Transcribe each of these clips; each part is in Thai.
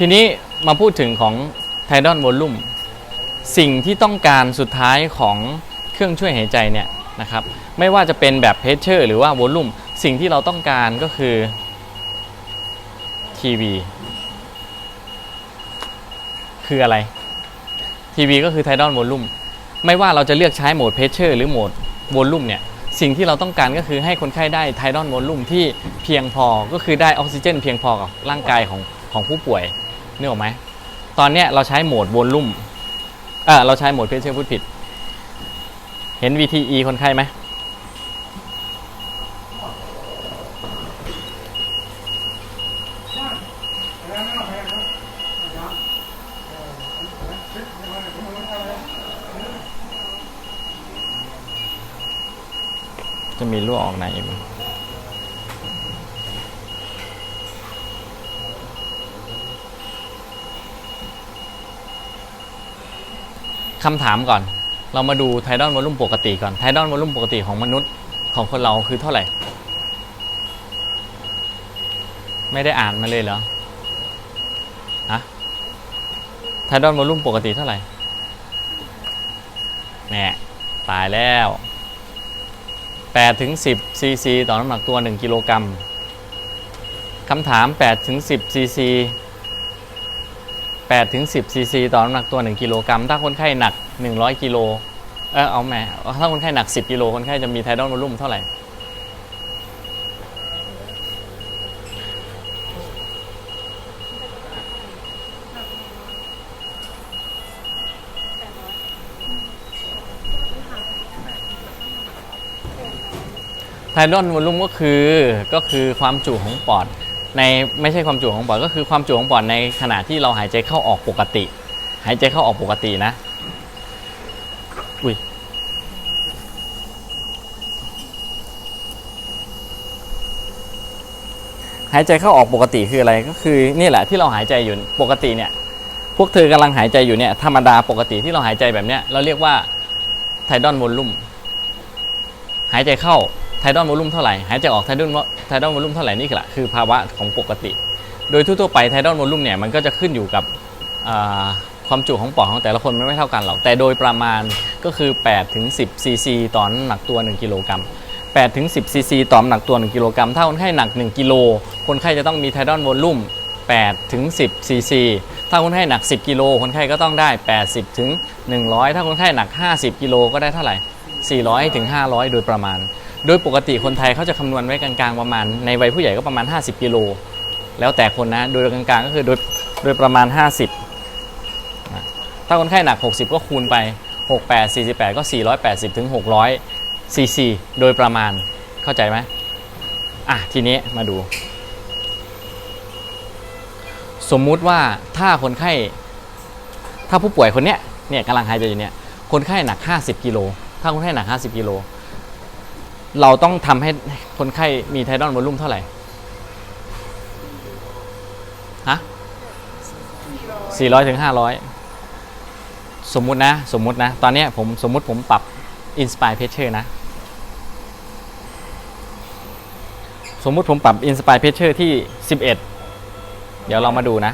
ทีนี้มาพูดถึงของไทดอนวอลลุ่มสิ่งที่ต้องการสุดท้ายของเครื่องช่วยหายใจเนี่ยนะครับไม่ว่าจะเป็นแบบเพชเชอร์หรือว่าวอลลุ่มสิ่งที่เราต้องการก็คือ ทีวีคืออะไรทีวีก็คือไทดอนวอลลุ่มไม่ว่าเราจะเลือกใช้โหมดเพชเชอร์หรือโหมดวอลลุ่มเนี่ยสิ่งที่เราต้องการก็คือให้คนไข้ได้ไทดอนวอลลุ่มที่เพียงพอก็คือได้ออกซิเจน เพียงพอกับร่างกายของของผู้ป่วย นึกออกไหมตอนเนี้ยเราใช้โหมดวอลลุ่มเออเราใช้โหมดเพชเชอร์พูดผิด เห็น VTE คนไข้ไหมจะมีรั่วออกไหนไห คำถามก่อน เรามาดูไทดอนวอลลุ่มปกติก่อนไทดอนวอลลุ่มปกติของมนุษย์ของคนเราคือเท่าไหร่ ไม่ได้อ่านมาเลยเหรอฮะไทดอนวอลลุ่มปกติเท่าไหร่แหน่ตายแล้ว8ถึง10ซีซีต่อน้ำหนักตัว 1 กิโลกรัมคำถาม8ถึง10ซีซี 8ถึง10ซีซีต่อน้ำหนักตัว 1 กิโลกรัม ถ้าคนไข้หนัก 100 กิโล เออเอาแหม่ถ้าคนไข้หนัก 10 กิโล คนไข้จะมีไทดอนวอลลุ่มเท่าไหร่ ไทดอนวอลลุ่มก็คือก็คือความจุของปอด ในไม่ใช่ความจุของปอดก็คือความจุของปอดในขณะที่เราหายใจเข้าออกปกติ หายใจเข้าออกปกตินะ อุ้ยหายใจเข้าออกปกติคืออะไรก็คือนี่แหละที่เราหายใจอยู่ปกติเนี่ย พวกเธอกำลังหายใจอยู่เนี่ยธรรมดาปกติที่เราหายใจแบบเนี้ยเราเรียกว่าไทดอนวอลลุ่มหายใจเข้า ไทดอนวอลลุ่มเท่าไหร่หายใจออกไทดอนไทดอนวอลลุ่มเท่าไหร่นี่แหละคือภาวะของปกติ โดยทั่วๆไปไทดอนวอลลุ่มเนี่ยมันก็จะขึ้นอยู่กับความจุของปอดของแต่ละคนไม่เท่ากันหรอกแต่โดยประมาณก็คือ8ถึง10ซีซีต่อน้ำหนักตัว 1กิโลกรัม8ถึง10ซีซีต่อน้ำหนักตัว 1กิโลกรัมถ้าคนไข้หนัก 1กิโลคนไข้จะต้องมีไทดอนวอลลุ่ม8ถึง10ซีซีถ้าคนไข้หนัก 10กิโลคนไข้ก็ต้องได้ 80ถึง100 ถ้าคนไข้หนัก 50กิโลก็ได้เท่าไหร่400ถึง500 โดยประมาณ โดยปกติคนไทยเขาจะคำนวณไว้กลางๆประมาณ ในวัยผู้ใหญ่ก็ประมาณ 50 กิโล แล้วแต่คนนะ โดยกลางๆก็คือโดยโดยประมาณ 50 ถ้าคนไข้หนัก 60 ก็คูณไป 68 48 ก็ 480 ถึง 600 ซีซี โดยประมาณ เข้าใจไหมอะ ทีนี้มาดู สมมุติว่าถ้าคนไข้ ถ้าผู้ป่วยคนเนี้ย เนี่ยกำลังหายใจอยู่เนี่ย คนไข้หนัก 50 กิโล ถ้าคนไข้หนัก 50 กิโล เราต้องทำให้คนไข้มีไทดอนวอลลุ่มเท่าไหร่ ฮะ400ถึง500สมมุตินะ สมมุตินะ ตอนนี้ผมสมมุติผมปรับ Inspire Pressure นะ สมมุติผมปรับ Inspire Pressure ที่ 11 เดี๋ยวเรามาดูนะ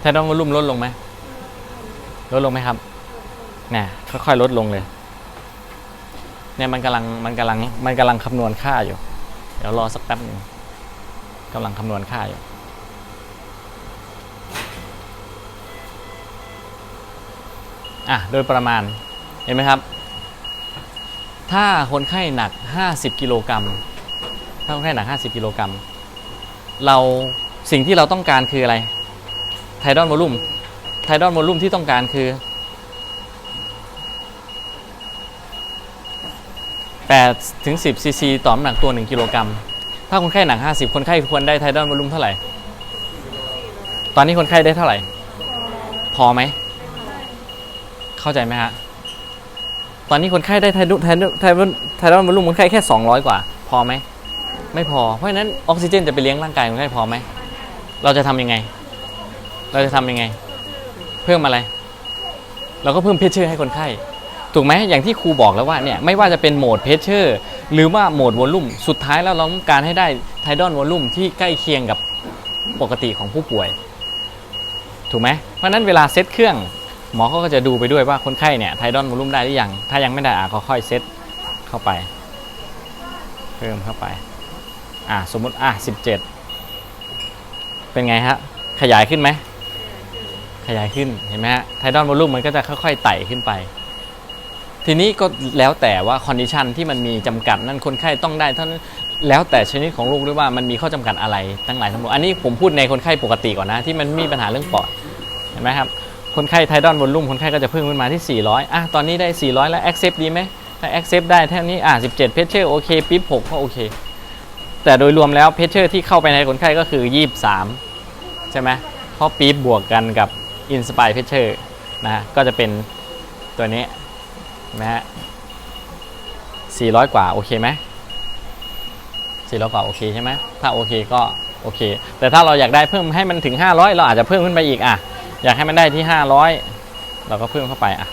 ไทดอนวอลลุ่มลดลงไหมลดลงไหมครับเนี่ยค่อยๆลดลงเลยเนี่ยมันกำลังมันกำลังมันกำลังคำนวณค่าอยู่ เดี๋ยวรอสักแป๊บหนึ่งกำลังคำนวณค่าอยู่อะโดยประมาณเห็นไหมครับ ถ้าคนไข้หนัก 50 กิโลกรัมถ้าคนไข้หนัก 50 กิโลกรัมเราสิ่งที่เราต้องการคืออะไร ไทดอนวอลลุ่มไทดอนวอลลุ่มที่ต้องการคือ 8 ถึง 10 ซีซีต่อน้ำหนักตัว 1 กิโลกรัม ถ้าคนไข้หนัก 50 คนไข้ควรได้ไทดอนวอลลุ่มเท่าไหร่ ตอนนี้คนไข้ได้เท่าไหร่ พอไหม เข้าใจไหมฮะ ตอนนี้คนไข้ได้ไทดอนไทดอนไทดอนวอลลุ่มคนไข้แค่ 200 กว่า พอไหม ไม่พอ เพราะฉะนั้นออกซิเจนจะไปเลี้ยงร่างกายคนไข้พอไหม เราจะทำยังไง เราจะทำยังไง เพิ่มอะไร เราก็เพิ่มเพชเชอร์ให้คนไข้ ถูกไหมอย่างที่ครูบอกแล้วว่าเนี่ยไม่ว่าจะเป็นโหมดเพชเชอร์หรือว่าโหมดวอลลุ่มสุดท้ายแล้วเราต้องการให้ได้ไทดอนวอลลุ่มที่ใกล้เคียงกับปกติของผู้ป่วย ถูกไหมเพราะนั้นเวลาเซตเครื่องหมอเขาก็จะดูไปด้วยว่าคนไข้เนี่ยไทดอนวอลลุ่มได้หรือยัง ถ้ายังไม่ได้อะก็ค่อยเซตเข้าไป เพิ่มเข้าไป อะสมมติอะ17 เป็นไงฮะ ขยายขึ้นไหม ขยายขึ้นเห็นไหมฮะไทดอนวอลลุ่มมันก็จะค่อยๆไต่ขึ้นไป ทีนี้ก็แล้วแต่ว่าคอนดิชันที่มันมีจำกัดนั่นคนไข้ต้องได้เท่านั้นแล้วแต่ชนิดของโรคด้วยว่ามันมีข้อจำกัดอะไรทั้งหลายทั้งหมดอันนี้ผมพูดในคนไข้ปกติก่อนนะที่มันมีปัญหาเรื่องปอดเห็นไหมครับคนไข้ไทดอนวอลลุ่มคนไข้ก็จะเพิ่มขึ้นมาที่ 400อะตอนนี้ได้ 400 แล้ว accept ดีไหมถ้า accept ได้เท่านี้อะ17เพชเชอร์โอเคปิ๊บ6ก็โอเค แต่โดยรวมแล้วเพชเชอร์ที่เข้าไปในคนไข้ก็คือ 23 ใช่ไหมเพราะปี๊บบวกกันกับ Inspire Pressure นะก็จะเป็นตัวนี้นะฮะ400 กว่าโอเคไหม400 กว่าโอเคใช่ไหมถ้าโอเคก็โอเค แต่ถ้าเราอยากได้เพิ่มให้มันถึง 500 เราอาจจะเพิ่มขึ้นไปอีกอะ อยากให้มันได้ที่ 500 เราก็เพิ่มเข้าไปอะ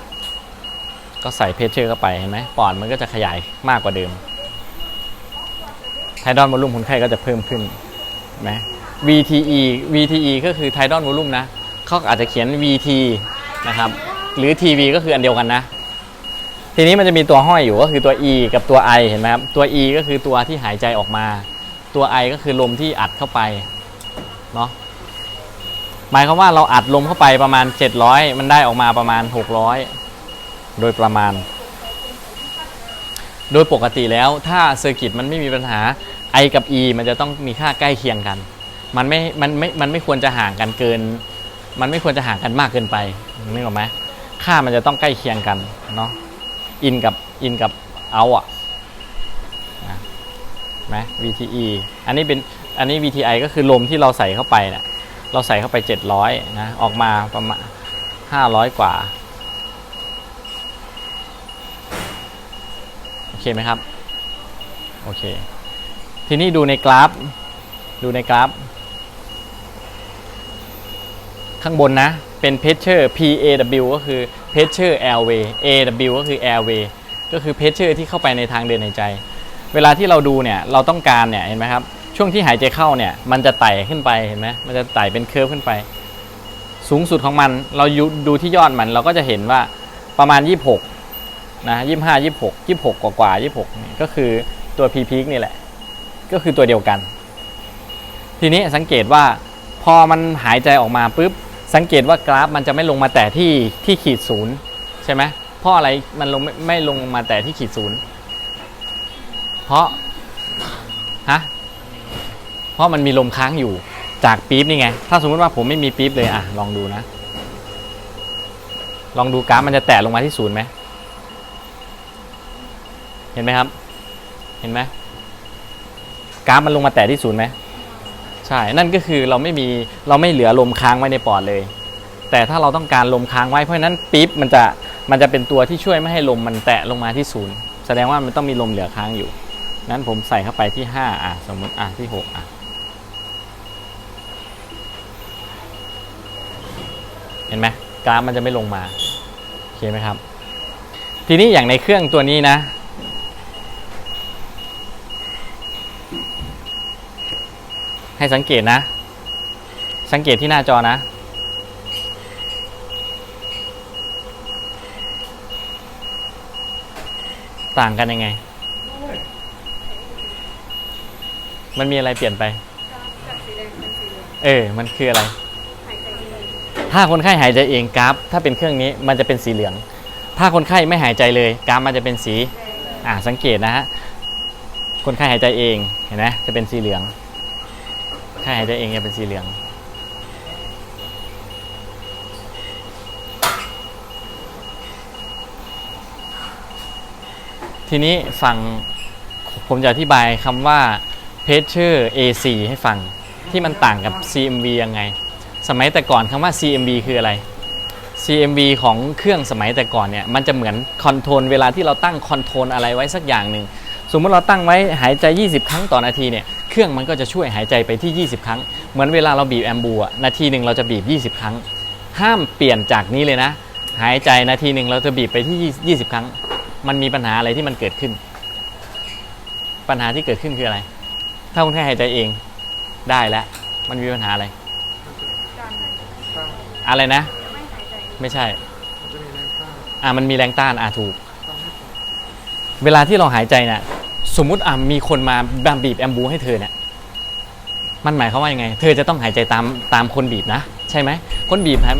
20 ก็ใส่เพชเชอร์เข้าไปเห็นไหมปอดมันก็จะขยายมากกว่าเดิมไทดอนวอลลุ่มคนไข้ก็จะเพิ่มขึ้นเห็นไหม VTE VTE ก็คือไทดอนวอลลุ่มนะ เขาอาจจะเขียน VT นะครับหรือ TV ก็คืออันเดียวกันนะ ทีนี้มันจะมีตัวห้อยอยู่ก็คือตัว E กับตัว I เห็นไหมครับตัว E ก็คือตัวที่หายใจออกมา ตัว I ก็คือลมที่อัดเข้าไปเนาะหมายความว่าเราอัดลมเข้าไปประมาณ 700 มันได้ออกมาประมาณ 600 โดยประมาณ โดยปกติแล้วถ้าเซอร์กิตมันไม่มีปัญหา I กับ E มันจะต้องมีค่าใกล้เคียงกัน มันไม่ มันไม่ มันไม่ควรจะห่างกันเกิน มันไม่ควรจะห่างกันมากเกินไปนึกออกไหมค่ามันจะต้องใกล้เคียงกันเนาะอินกับอินกับเอาอะนะไหม VTE อันนี้เป็นอันนี้ VTI ก็คือลมที่เราใส่เข้าไปเนี่ยเราใส่เข้าไป 700นะออกมาประมาณ 500 กว่าโอเคไหมครับ โอเค ทีนี้ดูในกราฟ ดูในกราฟ ข้างบนนะ เป็น pressure PAW ก็คือ pressure airway AW ก็คือ airway ก็คือ pressure ที่เข้าไปในทางเดินหายใจ เวลาที่เราดูเนี่ยเราต้องการเนี่ยเห็นไหมครับช่วงที่หายใจเข้าเนี่ยมันจะไต่ขึ้นไปเห็นไหมมันจะไต่เป็นเคอร์ฟขึ้นไป สูงสุดของมันเราดูที่ยอดมันเราก็จะเห็นว่าประมาณ 26นะยี่ห้ายี่หกยี่หกกว่ากว่ายี่หกนี่ก็คือตัวพีพีกนี่แหละ ก็คือตัวเดียวกัน ทีนี้สังเกตว่าพอมันหายใจออกมาปุ๊บ สังเกตว่ากราฟมันจะไม่ลงมาแต่ที่ที่ขีดศูนย์ใช่ไหมเพราะอะไรมันลงไม่ไม่ลงมาแต่ที่ขีดศูนย์เพราะฮะเพราะมันมีลมค้างอยู่จากปี๊บนี่ไง ถ้าสมมติว่าผมไม่มีปี๊บเลยอะลองดูนะ ลองดูกราฟมันจะแตะลงมาที่ศูนย์ไหมเห็นไหมครับ เห็นไหมกราฟมันลงมาแตะที่ศูนย์ไหม ใช่ นั่นก็คือเราไม่มีเราไม่เหลือลมค้างไว้ในปอดเลย แต่ถ้าเราต้องการลมค้างไว้เพราะฉะนั้นปี๊บมันจะมันจะเป็นตัวที่ช่วยไม่ให้ลมมันแตะลงมาที่ศูนย์แสดงว่ามันต้องมีลมเหลือค้างอยู่ นั้นผมใส่เข้าไปที่ 5 อะ สมมติอะที่ 6 อะ เห็นไหมกราฟมันจะไม่ลงมา โอเคไหมครับ ทีนี้อย่างในเครื่องตัวนี้นะ ให้สังเกตนะ สังเกตที่หน้าจอนะ ต่างกันยังไง มันมีอะไรเปลี่ยนไป เออ มันคืออะไรหายใจเองถ้าคนไข้หายใจเองกราฟ ถ้าเป็นเครื่องนี้มันจะเป็นสีเหลือง ถ้าคนไข้ไม่หายใจเลยกราฟมันจะเป็นสี อ่าสังเกตนะฮะ คนไข้หายใจเอง เห็นไหมจะเป็นสีเหลือง ไข้หายใจเองจะเป็นสีเหลือง ทีนี้ฟังผมจะอธิบายคำว่า pressure AC ให้ฟัง ที่มันต่างกับ CMV ยังไง สมัยแต่ก่อนคำว่า CMV คืออะไร CMV ของเครื่องสมัยแต่ก่อนเนี่ย มันจะเหมือนคอนโทรลเวลาที่เราตั้งคอนโทรลอะไรไว้สักอย่างหนึ่ง สมมติเราตั้งไว้หายใจ 20 ครั้งต่อนาทีเนี่ย เครื่องมันก็จะช่วยหายใจไปที่ 20 ครั้ง เหมือนเวลาเราบีบแอมบูอะนาทีหนึ่งเราจะบีบ 20 ครั้ง ห้ามเปลี่ยนจากนี้เลยนะ หายใจนาทีหนึ่งเราจะบีบไปที่ 20 ครั้ง มันมีปัญหาอะไรที่มันเกิดขึ้น ปัญหาที่เกิดขึ้นคืออะไร ถ้าคนไข้หายใจเองได้แล้ว มันมีปัญหาอะไรการต้านอะไรนะ ไม่หายใจไม่ใช่มันจะมีแรงต้านอะมันมีแรงต้านอะถูกทำให้ปอดเวลาที่เราหายใจน่ะ สมมุติอะมีคนมาบบีบแอมบูให้เธอเนี่ยมันหมายความว่ายังไง เธอจะต้องหายใจตามตามคนบีบนะ ใช่ไหมคนบีบหาย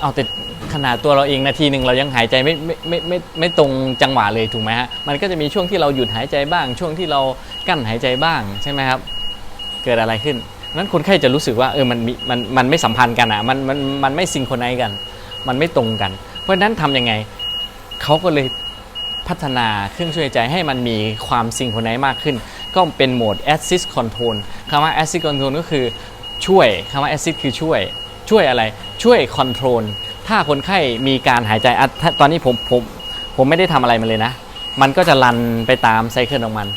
เอาแต่ขนาดตัวเราเองนาทีหนึ่งเรายังหายใจไม่ไม่ไม่ไม่ไม่ตรงจังหวะเลยถูกไหมฮะมันก็จะมีช่วงที่เราหยุดหายใจบ้าง ช่วงที่เรากั้นหายใจบ้างใช่ไหมครับ เกิดอะไรขึ้นนั้นคนไข้จะรู้สึกว่าเออมันมีมันมันไม่สัมพันธ์กันอะมันมันมันไม่ซิงโครไนซ์กัน มันไม่ตรงกัน เพราะฉะนั้นทำยังไงเขาก็เลย พัฒนาเครื่องช่วยหายใจให้มันมีความซิงโครไนซ์มากขึ้น ก็เป็นโหมด assist control คำว่า assist control ก็คือช่วยคำว่า assist คือช่วย ช่วยอะไรช่วย control ถ้าคนไข้มีการหายใจอตอนนี้ผมผมผมไม่ได้ทำอะไรมันเลยนะ มันก็จะรันไปตามไซเคิลของมัน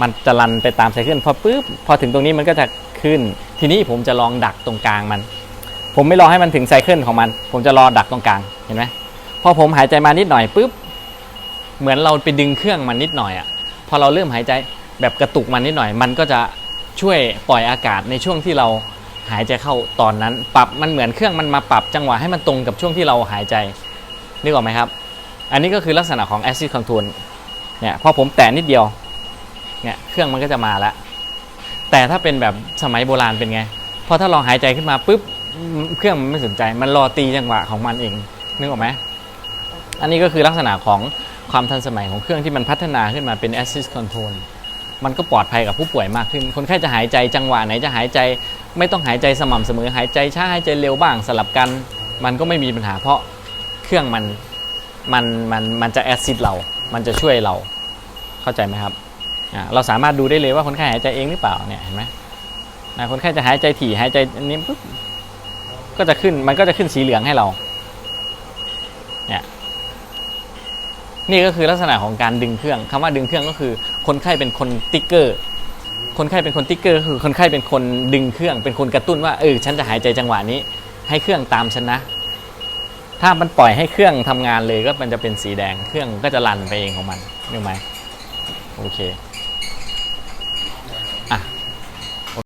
มันจะรันไปตามไซเคิลพอปุ๊บพอถึงตรงนี้มันก็จะขึ้น ทีนี้ผมจะลองดักตรงกลางมัน ผมไม่รอให้มันถึงไซเคิลของมัน ผมจะรอดักตรงกลางเห็นไหมพอผมหายใจมานิดหน่อยปุ๊บ เหมือนเราไปดึงเครื่องมันนิดหน่อยอะ่ะพอเราเริ่มหายใจแบบกระตุกมันนิดหน่อย มันก็จะช่วยปล่อยอากาศในช่วงที่เราหายใจเข้าตอนนั้น ปรับมันเหมือนเครื่องมันมาปรับจังหวะให้มันตรงกับช่วงที่เราหายใจนึกออกไหมครับ อันนี้ก็คือลักษณะของ acid control เนี่ยพอผมแตะนิดเดียวเนี่ยเครื่องมันก็จะมาแล้วแต่ถ้าเป็นแบบสมัยโบราณเป็นไงพอถ้าเราหายใจขึ้นมาปุ๊บเครื่องมันไม่สนใจ มันรอตีจังหวะของมันเองนึกออกไหมอันนี้ก็คือลักษณะของ ความทันสมัยของเครื่องที่มันพัฒนาขึ้นมาเป็น assist control มันก็ปลอดภัยกับผู้ป่วยมากขึ้น คนไข้จะหายใจจังหวะไหนจะหายใจ ไม่ต้องหายใจสม่ำเสมอ หายใจช้าหายใจเร็วบ้างสลับกัน มันก็ไม่มีปัญหา เพราะเครื่องมันมันมันมันจะแอซิดเรา มันจะช่วยเรา เข้าใจไหมครับ เราสามารถดูได้เลยว่าคนไข้หายใจเองหรือเปล่าเนี่ยเห็นไหมคนไข้จะหายใจถี่หายใจอันนี้ปุ๊บก็จะขึ้นมันก็จะขึ้นสีเหลืองให้เรา เนี่ย นี่ก็คือลักษณะของการดึงเครื่องคำว่าดึงเครื่องก็คือ คนไข้เป็นคนติ๊กเกอร์ คนไข้เป็นคนติ๊กเกอร์คือคนไข้เป็นคนดึงเครื่อง เป็นคนกระตุ้นว่าเออฉันจะหายใจจังหวะนี้ ให้เครื่องตามฉันนะ ถ้ามันปล่อยให้เครื่องทำงานเลยก็มันจะเป็นสีแดงเครื่องก็จะรันไปเองของมันนึกไหมโอเค